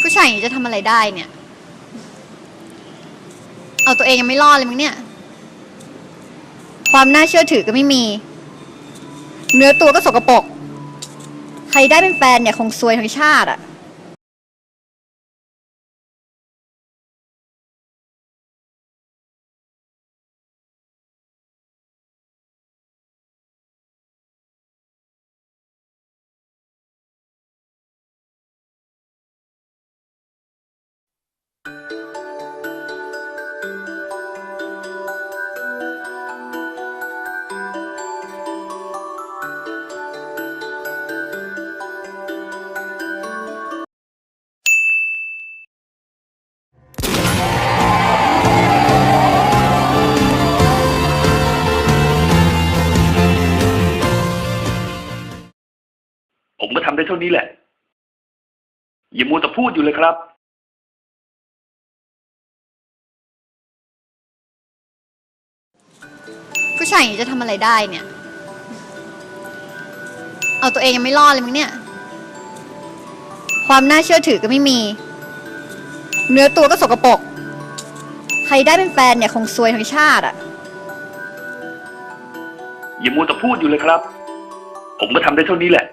ผู้ชายอย่างนี้จะทำอะไรได้เนี่ย เอาตัวเองยังไม่รอดเลยมั้งเนี่ย ความน่าเชื่อถือก็ไม่มี เนื้อตัวก็สกปรก ใครได้เป็นแฟนเนี่ยคงซวยทั้งชาติอะ ทำได้เท่านี้แหละ อย่ามัวแต่พูดอยู่เลยครับผู้ชายอย่างนี้จะทำอะไรได้เนี่ย เอาตัวเองยังไม่รอดเลยมั้งเนี่ย ความน่าเชื่อถือก็ไม่มี เนื้อตัวก็สกปรก ใครได้เป็นแฟนเนี่ยคงซวยทั้งชาติอะอย่ามัวแต่พูดอยู่เลยครับ ผมก็ทำได้เท่านี้แหละ